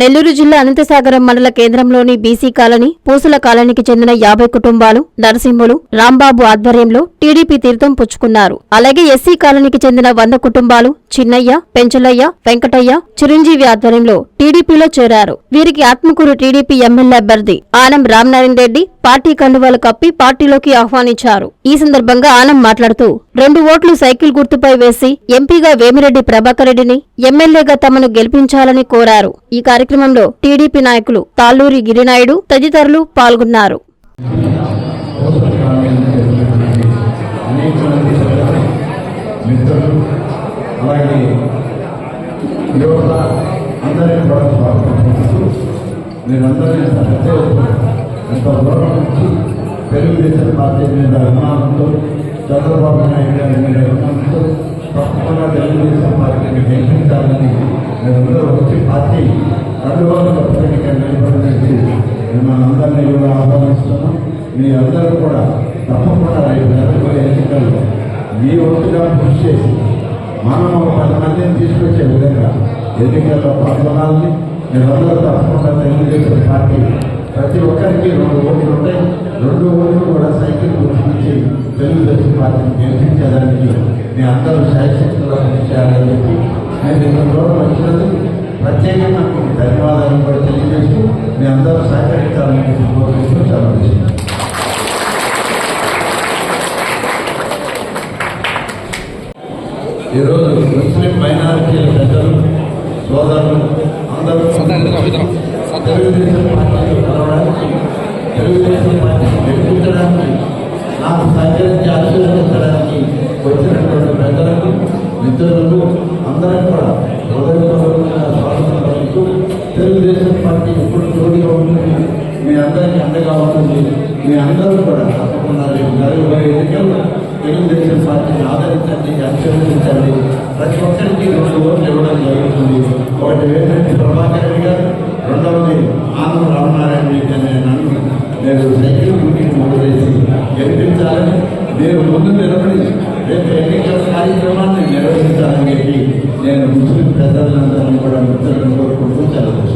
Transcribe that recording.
నెల్లూరు జిల్లా అనంతసాగరం మండల కేంద్రంలోని బీసీ కాలనీ పూసుల కాలనీకి చెందిన యాభై కుటుంబాలు నరసింహులు రాంబాబు ఆధ్వర్యంలో టీడీపీ తీర్థం పుచ్చుకున్నారు. అలాగే ఎస్సీ కాలనీకి చెందిన వంద కుటుంబాలు చిన్నయ్య పెంచలయ్య వెంకటయ్య చిరంజీవి ఆధ్వర్యంలో టీడీపీలో చేరారు. వీరికి ఆత్మకూరు టీడీపీ ఎమ్మెల్యే అభ్యర్థి ఆనం రామనారాయణ రెడ్డి పార్టీ కండువాలు కప్పి పార్టీలోకి ఆహ్వానించారు. ఈ సందర్భంగా ఆనం మాట్లాడుతూ రెండు ఓట్లు సైకిల్ గుర్తుపై వేసి ఎంపీగా వేమిరెడ్డి ప్రభాకర్ రెడ్డిని ఎమ్మెల్యేగా తమను గెలిపించాలని కోరారు. ఈ కార్యక్రమంలో టీడీపీ నాయకులు తాళ్ళూరి గిరినాయుడు తదితరులు పాల్గొన్నారు. తెలుగుదేశం పార్టీ మీద అభిమానంతో చంద్రబాబు నాయుడు గారి మీద అభిమానంతో తప్పకుండా తెలుగుదేశం పార్టీని గెలిపించాలని మీరందరూ వచ్చి పార్టీ అందువల్ల తప్పనిక నిలబడినట్టు మిమ్మల్ని అందరినీ కూడా ఆహ్వానిస్తున్నాం మీ అందరూ కూడా తప్పకుండా రేపు జరగబోయే ఎన్నికల్లో మీ వంతుగా కృషి చేసి మనం ఒక పది మందిని తీసుకొచ్చే విధంగా ఎన్నికల్లో పాల్గొనాలని మీరందరూ తప్పకుండా తెలుగుదేశం పార్టీ ప్రతి ఒక్కరికి రెండు ఓట్లు ఉంటాయి రెండు ఓట్లు కూడా సైకిల్ గుర్తించి తెలుగుదేశం పార్టీని గెలిపించేదానికి మీ అందరూ శాయశక్తుల్లో కృషి చేయాలని చెప్పి నేను ఇంత దూరం వచ్చినందుకు ప్రత్యేకంగా ధన్యవాదాలు కూడా తెలియజేస్తూ మీ అందరూ సహకరించాలని చెప్పి కోరుకుంటూ సెలవు తీసుకుంటాను. ఈరోజు ముస్లిం మైనారిటీల పెద్దలు సోదరులు అందరూ తెలుగుదేశం పార్టీలో కలవడానికి తెలుగుదేశం పార్టీని గెలిపించడానికి నాకు సహకరించి ఆశీర్వదించడానికి వచ్చినటువంటి పెద్దలకు మిత్రులకు అందరం కూడా హృదయపూర్వక కూడా తప్పకుండా రేపు జరగబోయే ఎన్నికల్లో తెలుగుదేశం పార్టీని ఆదరించండి అభ్యర్థించండి ప్రతి ఒక్కరికి రెండు ఓట్లు ఇవ్వడం జరుగుతుంది ఒకటి వేమిరెడ్డి ప్రభాకర్ రెడ్డి గారు రెండవది ఆనంద రామనారాయణ రెడ్డి అనే నన్ను నేను సైకిల్ గురించి మూడు గెలిపించాలని నేను ముందు నిలబడి రేపు ఎన్నికల కార్యక్రమాన్ని నిర్వహించాలని చెప్పి నేను ముస్లిం పెద్దలందరినీ కూడా మిత్రులను కోరుకుంటూ చదవచ్చు